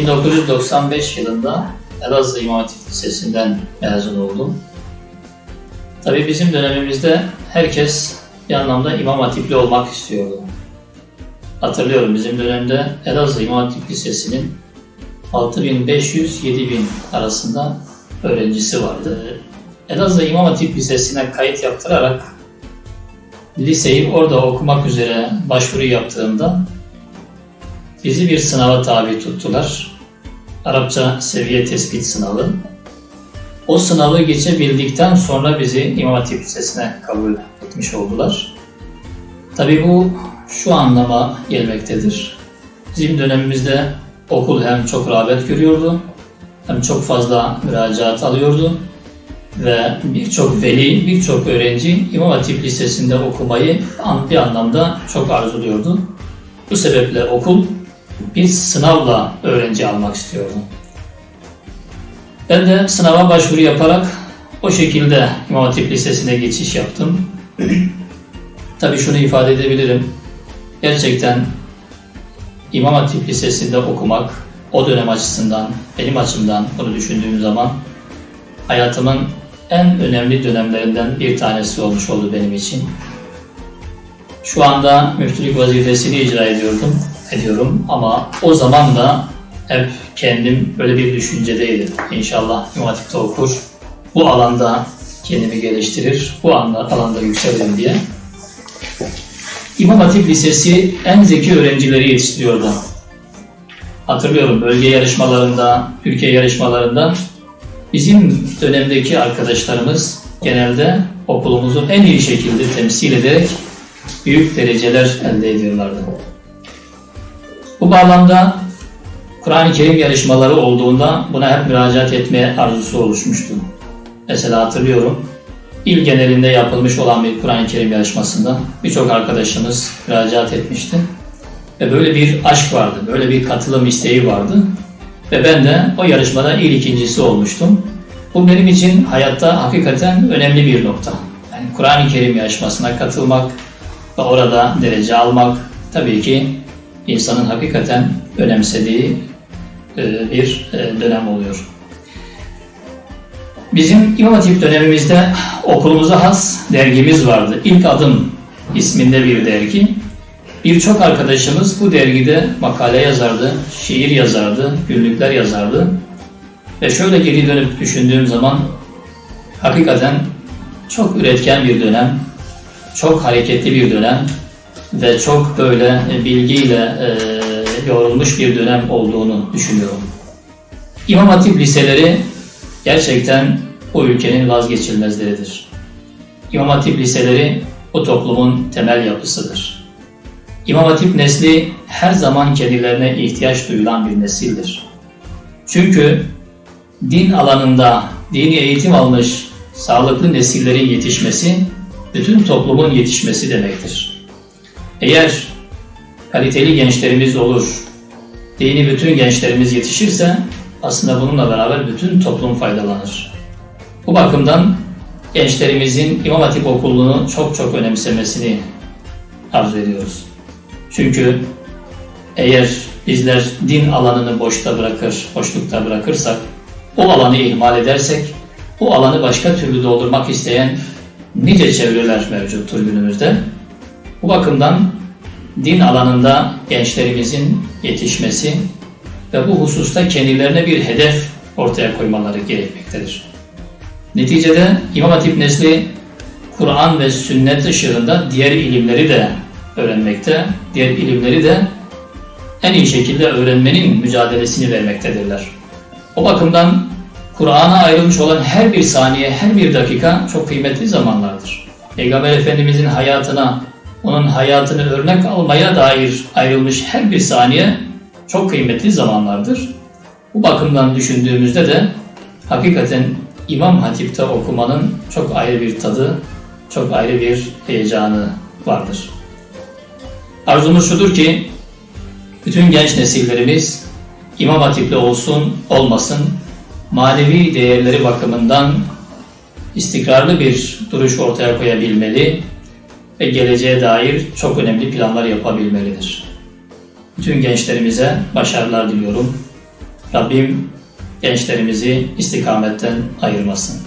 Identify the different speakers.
Speaker 1: 1995 yılında Elazığ İmam Hatip Lisesi'nden mezun oldum. Tabii bizim dönemimizde herkes bir anlamda İmam Hatipli olmak istiyordu. Hatırlıyorum bizim dönemde Elazığ İmam Hatip Lisesi'nin 6500-7000 arasında öğrencisi vardı. Elazığ İmam Hatip Lisesi'ne kayıt yaptırarak liseyi orada okumak üzere başvuru yaptığımda bizi bir sınava tabi tuttular. Arapça seviye tespit sınavı. O sınavı geçebildikten sonra bizi İmam Hatip Lisesi'ne kabul etmiş oldular. Tabii bu şu anlama gelmektedir. Bizim dönemimizde okul hem çok rağbet görüyordu, hem çok fazla müracaat alıyordu ve birçok veli, birçok öğrenci İmam Hatip Lisesi'nde okumayı bir anlamda çok arzuluyordu. Bu sebeple okul bir sınavla öğrenci almak istiyordu. Ben de sınava başvuru yaparak o şekilde İmam Hatip Lisesi'ne geçiş yaptım. Tabii şunu ifade edebilirim. Gerçekten İmam Hatip Lisesi'nde okumak o dönem açısından, benim açımdan bunu düşündüğüm zaman hayatımın en önemli dönemlerinden bir tanesi olmuş oldu benim için. Şu anda müftülük vazifesini icra ediyordum, ediyorum ama o zaman da hep kendim böyle bir düşüncedeydim. İnşallah İmam Hatip'te okur, bu alanda kendimi geliştirir, bu alanda yükselirim diye. İmam Hatip Lisesi en zeki öğrencileri yetiştiriyordu. Hatırlıyorum bölge yarışmalarında, Türkiye yarışmalarında bizim dönemdeki arkadaşlarımız genelde okulumuzu en iyi şekilde temsil ederek büyük dereceler elde ediyorlardı. Bu bağlamda Kur'an-ı Kerim yarışmaları olduğunda buna hep müracaat etmeye arzusu oluşmuştu. Mesela hatırlıyorum, il genelinde yapılmış olan bir Kur'an-ı Kerim yarışmasında birçok arkadaşımız müracaat etmişti. Ve böyle bir aşk vardı, böyle bir katılım isteği vardı. Ve ben de o yarışmada il ikincisi olmuştum. Bu benim için hayatta hakikaten önemli bir nokta. Yani Kur'an-ı Kerim yarışmasına katılmak ve orada derece almak tabii ki insanın hakikaten önemsediği e, bir e, dönem oluyor. Bizim İmam Hatip dönemimizde okulumuza has dergimiz vardı. İlk Adım isminde bir dergi. Birçok arkadaşımız bu dergide makale yazardı, şiir yazardı, günlükler yazardı. Ve şöyle geri dönüp düşündüğüm zaman hakikaten çok üretken bir dönem, çok hareketli bir dönem ve çok böyle bilgiyle e, yoğrulmuş bir dönem olduğunu düşünüyorum. İmam Hatip liseleri gerçekten o ülkenin vazgeçilmezleridir. İmam Hatip liseleri o toplumun temel yapısıdır. İmam Hatip nesli her zaman kendilerine ihtiyaç duyulan bir nesildir. Çünkü din alanında dini eğitim almış sağlıklı nesillerin yetişmesi, bütün toplumun yetişmesi demektir. Eğer kaliteli gençlerimiz olur, dini bütün gençlerimiz yetişirse aslında bununla beraber bütün toplum faydalanır. Bu bakımdan gençlerimizin İmam Hatip Okulu'nu çok çok önemsemesini arzu ediyoruz. Çünkü eğer bizler din alanını boşta bırakır, boşlukta bırakırsak, o alanı ihmal edersek, o alanı başka türlü doldurmak isteyen nice çevreler mevcuttur günümüzde. Bu bakımdan din alanında gençlerimizin yetişmesi ve bu hususta kendilerine bir hedef ortaya koymaları gerekmektedir. Neticede İmam Hatip nesli Kur'an ve sünnet ışığında diğer ilimleri de öğrenmekte, diğer ilimleri de en iyi şekilde öğrenmenin mücadelesini vermektedirler. O bakımdan Kur'an'a ayrılmış olan her bir saniye, her bir dakika çok kıymetli zamanlardır. Peygamber Efendimizin hayatına, onun hayatını örnek almaya dair ayrılmış her bir saniye çok kıymetli zamanlardır. Bu bakımdan düşündüğümüzde de hakikaten İmam Hatip'te okumanın çok ayrı bir tadı, çok ayrı bir heyecanı vardır. Arzumuz şudur ki bütün genç nesillerimiz İmam Hatip'te olsun, olmasın, manevi değerleri bakımından istikrarlı bir duruş ortaya koyabilmeli ve geleceğe dair çok önemli planlar yapabilmelidir. Bütün gençlerimize başarılar diliyorum. Rabbim gençlerimizi istikametten ayırmasın.